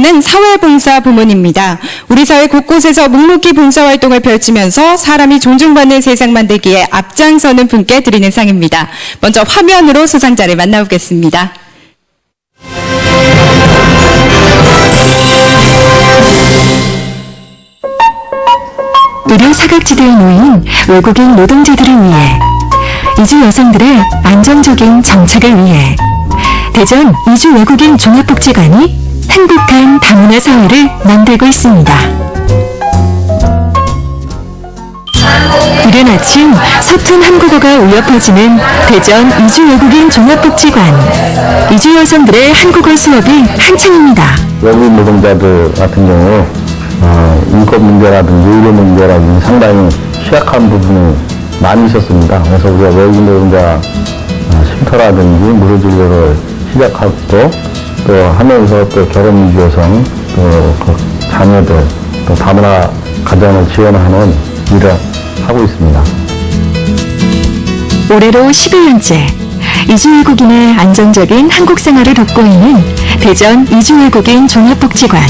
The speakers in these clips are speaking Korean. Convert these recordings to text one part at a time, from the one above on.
는 사회봉사 부문입니다. 우리 사회 곳곳에서 묵묵히 봉사활동을 펼치면서 사람이 존중받는 세상 만들기에 앞장서는 분께 드리는 상입니다. 먼저 화면으로 수상자를 만나보겠습니다. 의료 사각지대에 놓인 외국인 노동자들을 위해 이주 여성들의 안정적인 정착을 위해 대전 이주 외국인 종합복지관이 행복한 다문화 사회를 만들고 있습니다. 이른 아침 서툰 한국어가 울려 퍼지는 대전 이주 외국인 종합복지관 이주 여성들의 한국어 수업이 한창입니다. 외국인 노동자들 같은 경우 어, 인권 문제라든지 의료 문제라든지 상당히 취약한 부분이 많이 있었습니다. 그래서 우리가 외국인 노동자 어, 쉼터라든지 무료진료를 시작하고 또 하면서 또 결혼 유지 여성 또그 자녀들 또 다문화 가정을 지원하는 일을 하고 있습니다. 올해로 11년째 이주 외국인의 안정적인 한국 생활을 돕고 있는 대전 이주 외국인 종합복지관.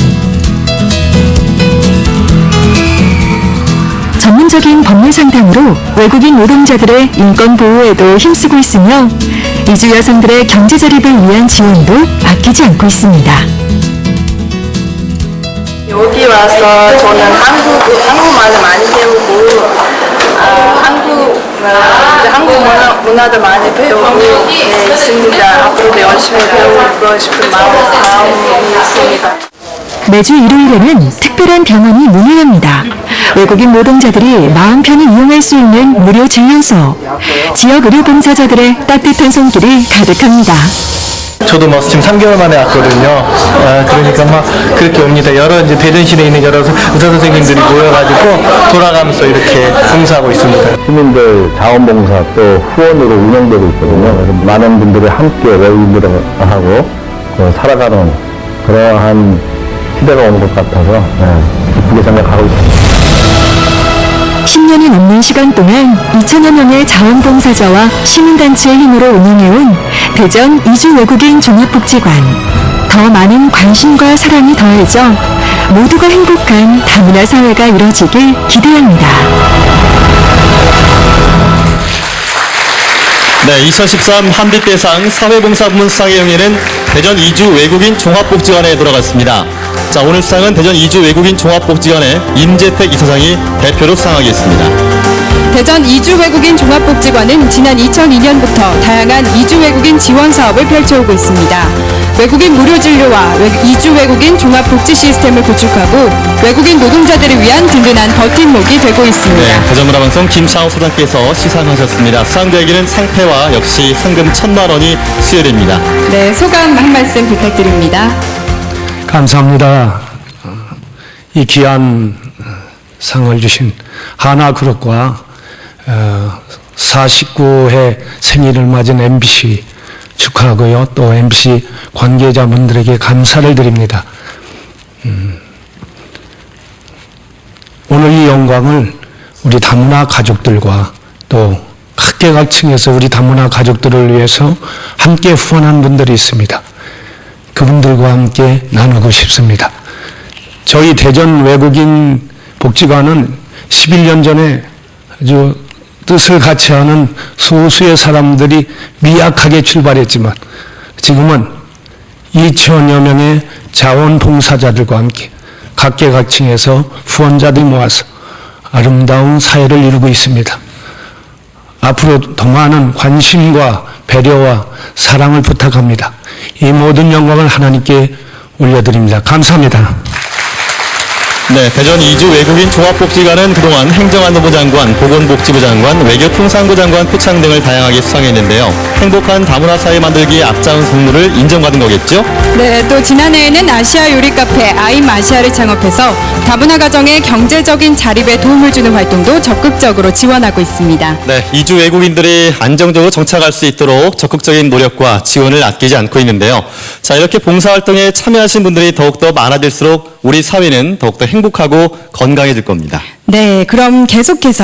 전문적인 법률 상담으로 외국인 노동자들의 인권 보호에도 힘쓰고 있으며 이주 여성들의 경제 자립을 위한 지원도 아끼지 않고 있습니다. 여기 와서 저는 한국, 한국말을 많이 배우고, 아, 한국, 아, 한국 문화, 문화도 많이 배우고 네, 있습니다. 앞으로도 열심히 배우고 싶은 마음, 마음이 있습니다. 매주 일요일에는 특별한 병원이 문을 엽니다. 외국인 노동자들이 마음 편히 이용할 수 있는 무료 진료소, 지역 의료 봉사자들의 따뜻한 손길이 가득합니다. 저도 뭐 지금 3개월 만에 왔거든요. 아, 그러니까 막 그렇게 옵니다. 여러 이제 대전시내 있는 여러 의사 선생님들이 모여가지고 돌아가면서 이렇게 봉사하고 있습니다. 시민들 자원봉사 또 후원으로 운영되고 있거든요. 그래서 많은 분들이 함께 외국인들하고 그 살아가는 그러한 시대가 온 것 같아서 네, 기쁘게 생각하고 있습니다. 10년이 넘는 시간 동안 2천여 명의 자원봉사자와 시민단체의 힘으로 운영해온 대전 이주 외국인 종합복지관. 더 많은 관심과 사랑이 더해져 모두가 행복한 다문화 사회가 이뤄지길 기대합니다. 네, 2013 한빛대상 사회봉사부문 수상의 영예는 대전 이주 외국인 종합복지관에 돌아갔습니다. 자, 오늘 수상은 대전 이주 외국인 종합복지관의 임재택 이사장이 대표로 수상하겠습니다. 대전 이주 외국인 종합복지관은 지난 2002년부터 다양한 이주 외국인 지원 사업을 펼쳐오고 있습니다. 외국인 무료 진료와 외- 이주 외국인 종합복지 시스템을 구축하고 외국인 노동자들을 위한 든든한 버팀목이 되고 있습니다. 네, 대전 문화방송 김상호 소장께서 시상하셨습니다. 수상자에게는 상패와 역시 상금 천만 원이 수여됩니다. 네, 소감 한 말씀 부탁드립니다. 감사합니다. 이 귀한 상을 주신 하나그룹과 49회 생일을 맞은 MBC 축하하고요. 또 MBC 관계자분들에게 감사를 드립니다. 음, 오늘 이 영광을 우리 다문화 가족들과 또 각계각층에서 우리 다문화 가족들을 위해서 함께 후원한 분들이 있습니다. 그분들과 함께 나누고 싶습니다. 저희 대전 외국인 복지관은 11년 전에 아주 뜻을 같이 하는 소수의 사람들이 미약하게 출발했지만 지금은 2천여 명의 자원봉사자들과 함께 각계각층에서 후원자들 모아서 아름다운 사회를 이루고 있습니다. 앞으로 더 많은 관심과 배려와 사랑을 부탁합니다. 이 모든 영광을 하나님께 올려드립니다. 감사합니다. 네, 대전 이주 외국인 종합복지관은 그동안 행정안전부 장관, 보건복지부 장관, 외교통상부 장관 표창 등을 다양하게 수상했는데요. 행복한 다문화 사회 만들기에 앞장은 성무를 인정받은 거겠죠? 네, 또 지난해에는 아시아 요리 카페 아임 아시아를 창업해서 다문화 가정의 경제적인 자립에 도움을 주는 활동도 적극적으로 지원하고 있습니다. 네, 이주 외국인들이 안정적으로 정착할 수 있도록 적극적인 노력과 지원을 아끼지 않고 있는데요. 자, 이렇게 봉사활동에 참여하신 분들이 더욱더 많아질수록 우리 사회는 더욱더 행복하고 건강해질 겁니다. 네, 그럼 계속해서